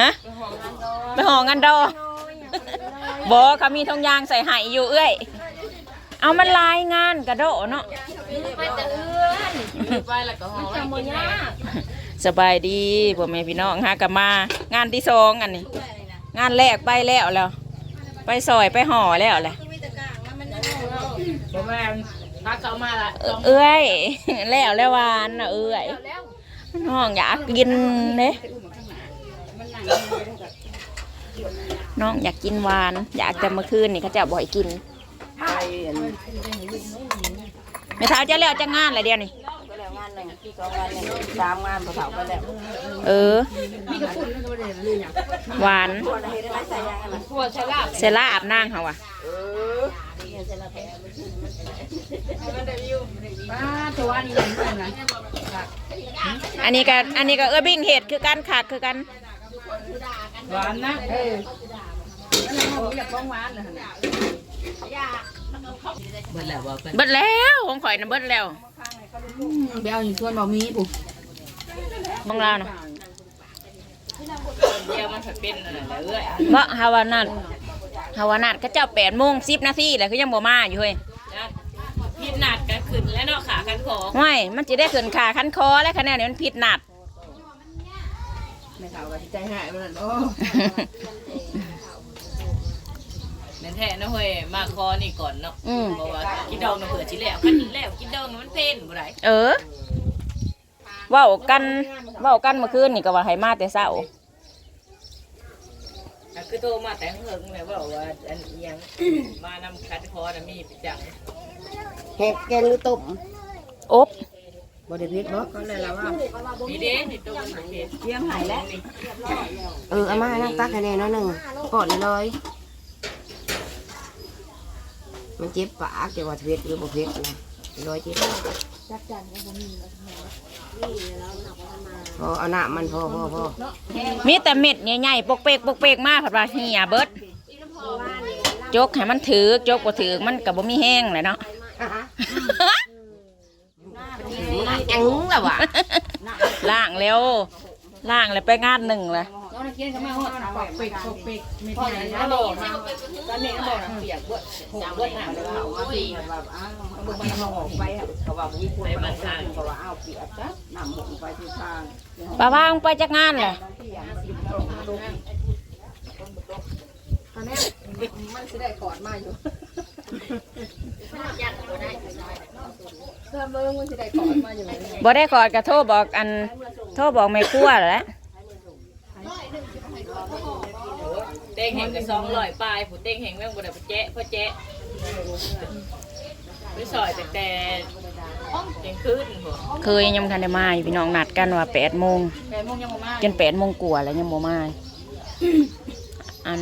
ฮะไปห่องันดอบอกเขามีทองยางใส่ไห้อยู่เอ้ยเอามันลายงานกระโดดเนาะไปแต่เอื้อนไปแล้วก็ห่อจะโมยากสบายดีพ่อแม่พี่น้องฮะกลับมา งานที่สองอันนี้งานแรกไปแล้วแล้ว ไปซอยไปห่อแล้วแหละประมาณพักเขามาละเอเอ้ยแล้วแล้ววานน่ะเอ้ยน้องอยากกินเด้ น้องอยากกินหวาน อยากแต่เมื่อคืนนี่เขาจะบ่อยกินไปอันไม่ท้าจะแล้วจะงานอะไรเดียวนี่ก็แล้วงานหนึ่งสองงานหนึ่งสามงานเขาไปแล้วเออหวานพวกฉลาบเซล่าอาบนางเขาว่ะเออป้าตัวนี้ยังเป็นไงอันนี้ก็อันนี้ก็เออบิ้งเห็ดคือกันขาดคือกันหวานนะ เออแล้วเราอยากบ้องหวานเลยนะเบิดแล้วบอกไปเบิดแล้วของข่อยนะเบิดแล้วเบลอยู่ชวนบอกมีปุ๊ของเรานะเดียวมันเป็นอะไรเอ้ยเพราะฮาวานัดฮาวานัดก็เจ้าแปดโมงสิบนาทีแหละคือยังบ่มาอยู่เฮ้ยพิษหนัดกันขึ้นแล้วเนาะขากันของไม่มันจะได้ขึ้นขาคันคอและคะแนนนี้มันผิดนัดไม่เท่ากับใจหายมันโอ้ แม่นแท้นะเฮ้ยมาคอนี่ก่อนเนาะอืมบอกว่ากินดองนะเผื่อชิแล้วกันแล้วกินดองมันเพ่นบ่ได้เออเว้ากันเว้ากันเมื่อคืนนี่ก็ว่าให้มาแต่เช้าคือโตมาแต่เฮิงแม่บอกว่าอันเอียงมานำคัดคอนะมีประจังเห็ดแกงหรือต้มอบบ่ได้เผ็ดบ่ก็เลยละว่ามีเด้นี่ตัวมันเผ็ดเลี้ยงหายแล้ว เออเอามานั่งตักให้แน่น้อยหนึ่งปอดเลย มันเจ็บปากจะว่าเผ็ดหรือบ่เผ็ดนะร้อยเจ็บพอเอาหน้ามันพอพอพอมีแต่เม็ดใหญ่ๆปกเปกปกเปกมาผัดว่าเหียเบิดจกให้มันถือจกบ่ถือมันก็บ่มีแห้งเลยเนาะอังละว่ะล่างแล้วล่างแล้วไปงานหนึ่งเลย น้องนักเรียนก็มาฮอดปอกปิกปอกปิกไม่ได้นะบอกตอนนี้ก็บอกเปียกเบิดหกเบิดหนาเลยเขาว่าปีแบบอ้าวมึงมันเอาออกไปเขาว่ามีคนมาทางเขาว่าอ้าวเปียกจ้ะนำหกไปที่ทางป้าว่างไปจากงานเลยมันสิได้ขอดมาอยู่เพิ่มเบิ่งมันสิได้ขอดมาอยู่บ่ได้กอดกระโทรบอกอันโทรบอกแม่ครัวแหล้ว เต้งแห่งกับสองร้อยปลายผู้เต้งแห่งแม่งบ่ได้ไปแจ๊ะพ่อแจ๊ะไปซอยแต่แต่เที่ยงคืนหัวเคยยังบ่ทันได้มาอยู่พี่น้องนัดกันว่าแปดโมงแปดโมงยังบ่มาจนแปดโมงกว่าแล้วยังบ่มาอัน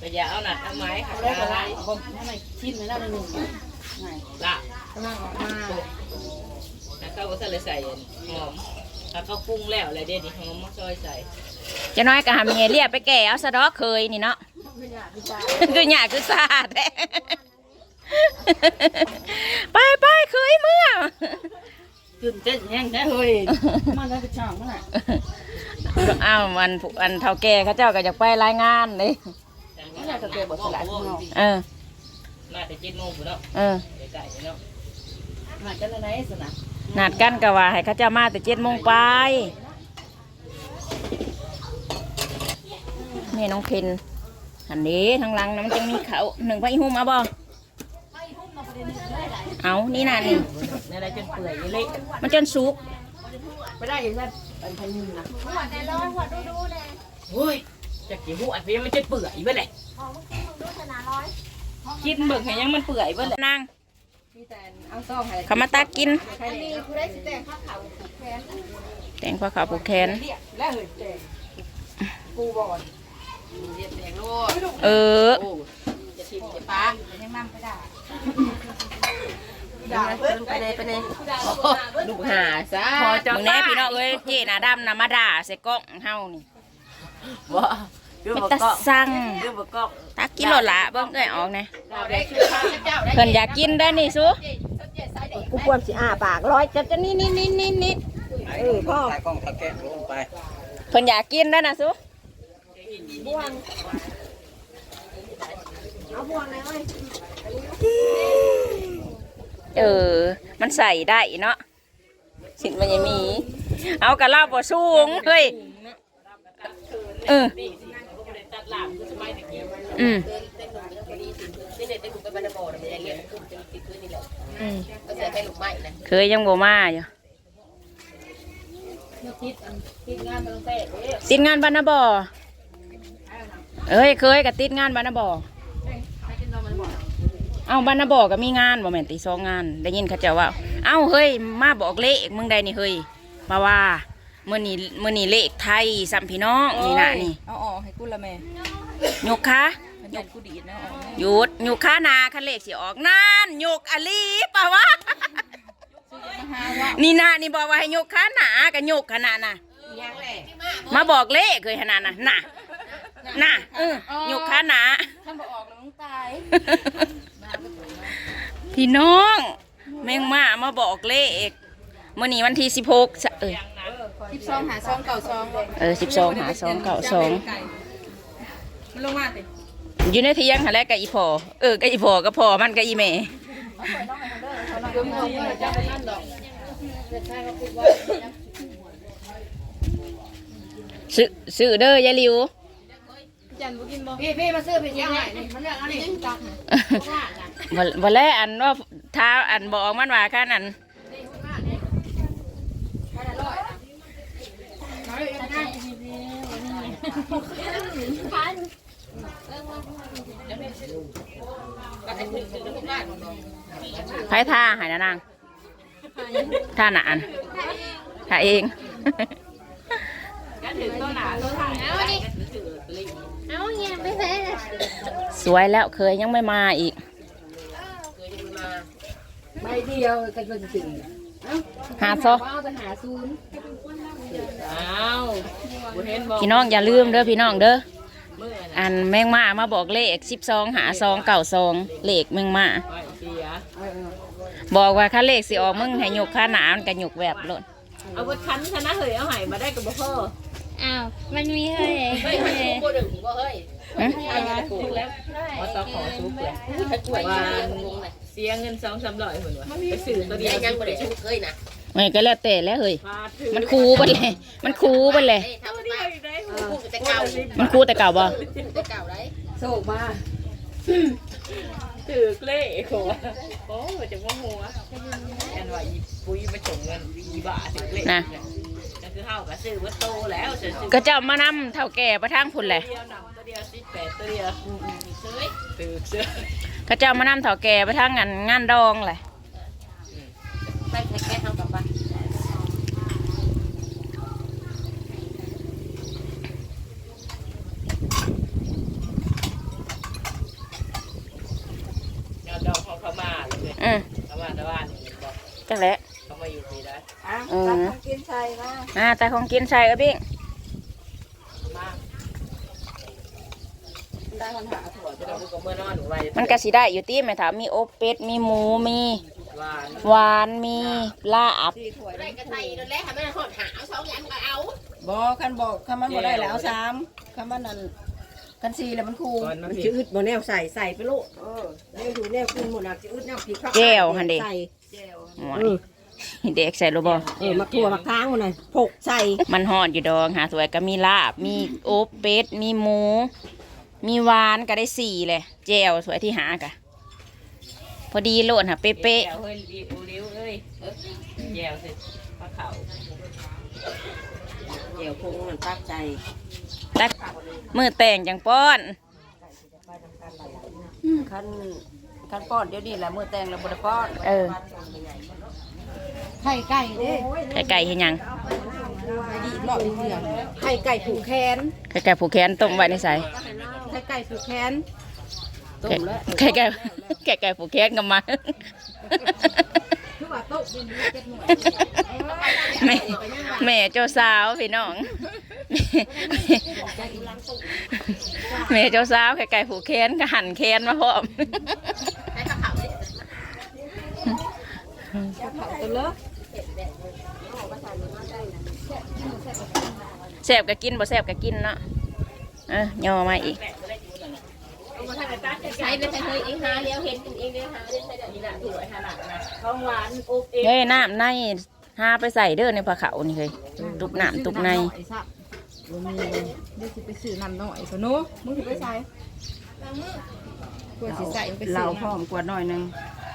ก็อย่าเอาหนัดเอาไม้ค่ะได้ก็ได้ผมทำไมชิ้นไม่ได้เลยหนึ่งละกำลังออกมาแล้วก็ว่าใส่ใส่หอม แล้วก็ปรุงแล้วอะไรเด็ดหอมมาซอยใส่จะน้อยก็หาเมียเรียกไปแก่เอาสะดอกเคยนี่เนาะคือหยาคือซาแท้ไปไปเคยเมื่อตื่นเต้นแห้งแท้เฮ้ยมันได้ไปช่างเมื่อไหร่อ้าวมันอันเท่าแก่เขาเจ้าก็อยากไปรายงานเลยไม่อยากจะเก็บบทสลายข้างนอกเออน่าจะเจ็ดโมงเนาะเออไก่เนาะมากันอะไรสนะ นัดกันก็ว่าให้เขาเจ้ามาแต่เจ็ดโมงไปนี่น้องเพนอันนี้ทางหลังนะมันจะมีเขาหนึ่งพระอิหุ่มเอาบ่เอานี่น่ะนี่ในอะไรจนเปื่อยเละมันจนสุกไม่ได้อย่างนั้นเป็นพันยินนะโอ้ยจะกี่หัวอัดเพียมันจะเปื่อยไปเลยกินเบิกให้ยังมันเปื่อยไปเลยนาง เอาซองให้เขามาตักกินอันนี้คือได้สิแต่งแต่งผ้าขาวผูกแขนแล้วเฮ้ยแต่งกูบอลเรียนแต่งลูกเออโอ้จะทิมจะป้ายังมั่มไปด่าด่าเพิ่นไปเลยไปเลยลูกหาซะพอจังแน่พี่น้องเอ้ยเจน่าดำน่ะมาด่าใส่กล้องเฮานี่บ่ คือเป็นบ่ตาก็สั่งคือบ่ก็ตักกินโลดละเบิ่งเอ้ยออกแน่เราได้คือข้าวเจ้าได้เพิ่นอยากกินได้อนี่สุกูควรสิอ้าปากร้อยจะจะนี่นี่นี่นี่นี่เออพ่อถ่ายกล้องถ่ายแก้ลงไปโทพิ่นอยากกินแล้วนะสุเอาบวงเลยเว้ยเออ มันใส่ได้เนาะสินมันยังมี เอากระลาบ่สูงเฮ้ยเออ อืมนี่เด็ดได้ลูกไปบ้านบ่อมันจะเลี้ยงกุ้งจะติดพื้นนี่แหละอืมก็ใส่ให้ลูกไม้นะเคยยังบ่มาอยู่ทิศทิศงานมันต้องเตะเด้อติดงานบรรณบ่อเอ้ยเคยกับติดงานบรรณบ่อให้กินนมมันบ่เอาบรรณบ่อก็มีงานบ่แม่นตีสองงาน ได้ยินเขาเจ้าว่า เอ้าเฮ้ยมาบอกเลขมึงได้นี่เฮ้ยมาว่า มื้อนี้มื้อนี้เลขไทยสัมพี่น้องนี่น่ะนี่เอาออกให้กูละแม่ยกขามันยันกูดีดนะเอาออกหยุดยกขาหนาคันเลขสิออกนั่นยกอลีป่าวะนี่นะนี่บอกว่าให้ยกขาหนากับยกขนาดน่ะยังแหละมาบอกเลขเคยขนาดน่ะน่ะน่ะเออยกขาหนาถ้าบอกออกแล้วมึงตายพี่น้อง แมงมามาบอกเลขมื่อนี้วันที่สิบหกเออ สิบสองหาสองเก่าสองเออสิบสองหาสองเก้าสองมันลงมาสิอยู่ในเที่ยงหาแรกกับอีพอเออกับอีพอกับพอมันกับอีแม่ยมยมจะไปนั่นดอกซื้อซื้อเด้อยายลิวยันบุกินบ่พี่พี่มาซื้อพี่ยังไงนี่มันเรื่องอะไรนี่ตักวันวันแรกอันว่าท้าอันบอกมันว่าค่านั้น ไพ่ท่าหายนะนางท่าหนานท่าเอียไม่ใช่เลยสวยแล้วเคยยังไม่มาอีกไม่เดียวก็จะถึง หาซอพี่น้องอย่าลืมเด้อพี่น้องเด้ออันแมงมามาบอกเลขสิบสองหาซองเก่าซองเลขแมงมาบอกว่าค่าเลขสิออกมึงให้หยกค่าหนามันก็ยกแบบโลดเอาวัดคันชนะเหยเอาไห้มาได้กับบ่พ่ออ้าวมันมีเฮ้ยเฮ้ยมันกูบ่ดึงบ่เฮ้ยหึเอาไปปลูกแล้วพอตอขอซุปเลยถ้าช่วยว่า สียเงินสองสามร้อยคนวะไปซื้อตัวเดียวยังบ่ได้ชุบเคยนะไม่ก็แล้วแต่แล้วเฮ้ยฟาดถือมันคูไปเลย มันคูไปเลยเฮ้ยทำมาพูดแต่เก่ามันคูแต่เก่าบ่แต่เก่าไรโศกมาถือเล่โขโอ้จะว่าหัวแอนว่าอีปุ้ยมาชงเงินอีบ้าถือเล่ก็คือเฮาก็ซื้อว่าโตแล้วซื้อก็เจ้ามานำเท่าแก่ประทางพุ่นแหละเดียวหนังตัวเดียวสิบแปดตัวเดียวซื้อถือเสื้อ ก็เจ้ามานำเท่าแก่ประทางงานงานดองแหละไปแค่แค่ทำกับบ้านเงาดองของพม่าเลยอืมพม่าตะวันนี่บอกจังแหละเขามาอยู่ที่ได้เอออ่าแต่ของกินใส่กระบิ่งได้ปัญหาถั่วจะเราก็เมื่อนอนไว้ มันก็สิได้อยู่ตีแม่ถามมีอบเป็ดมีหมูมีหวานหวานมีลาบไรกระไทยนั่นแหละทำให้หอดหาเอาสองอย่างก็เอาบอกคันบอกคันมันบ่ได้แล้วเอาสามคันมันนั่นคันสี่แล้วมันคูก่อนมันมันจะอึดบ่แนวใส่ใส่ไปโลดเออแนวอยู่แนวกินหมดน่ะจะอึดแนวผีข้าวแก้วหั่นเด้ใส่โอ้ยเด็กใส่โรบอเออมักทั่วมักทางหมดน่ะผกใส่มันหอดอยู่ดองหาสวยก็มีลาบมีโอบเป็ดมีหมู มีหวานก็ได้สี่เลยแจวสวยที่หากะพอดีโลดค่ะเป๊ะแย่วเฮ้ยรีบเร็วเอ้ยแย่วสิปลาเขาเดี๋ยวคงมันปักใจๆตักมือแต่งจังป้อนคันคันป้อนเดี๋ยวนี้แหละมือแตงแล้วบ่ได้ป้อนเออ ไข่ไก่เด้ไก่ไก่เห็นยังดีรอบเดียวไข่ไก่ผูกแขนไก่ไก่ผูกแขนต้มไว้ในใสไข่ไก่ผูกแขนต้ไก่มแล้วไก่ไก่ไก่ไก่ผูกแขนกันมาคือว่าต้มเป็นเจ็ดหน่วยแม่แม่เจ้าสาวพี่น้องแม่เจ้าสาวไก่ไก่ผูกแขนก็หั่นแขนมาพร้อมให้ข้าวเผาเนี่ยตัวเลิกแซ่บก็กินบ่แซ่บก็กินเนาะเอ้ย่อมาอีก ใช้ไปใช้เฮ้ยเองหาเลี้ยวเห็นเองเลี้ยวหาเลี้ยวใช้แบบนี้นะถูกไอ้ขนาดนะข้าวหวานอบเองเฮ้ยน้ำในหาไปใส่เด้อในผ้าขาวนี่เฮ้ยตุกน้ำตุกในไอ้สับบ่มีเลยเดี๋ยวสิไปซื้อน้ำหน่อยสนุมึงสิไปใส่ตัวสิใส่มันไปซื้อเราน้ำพร้อมกว่าหน่อยหนึงเ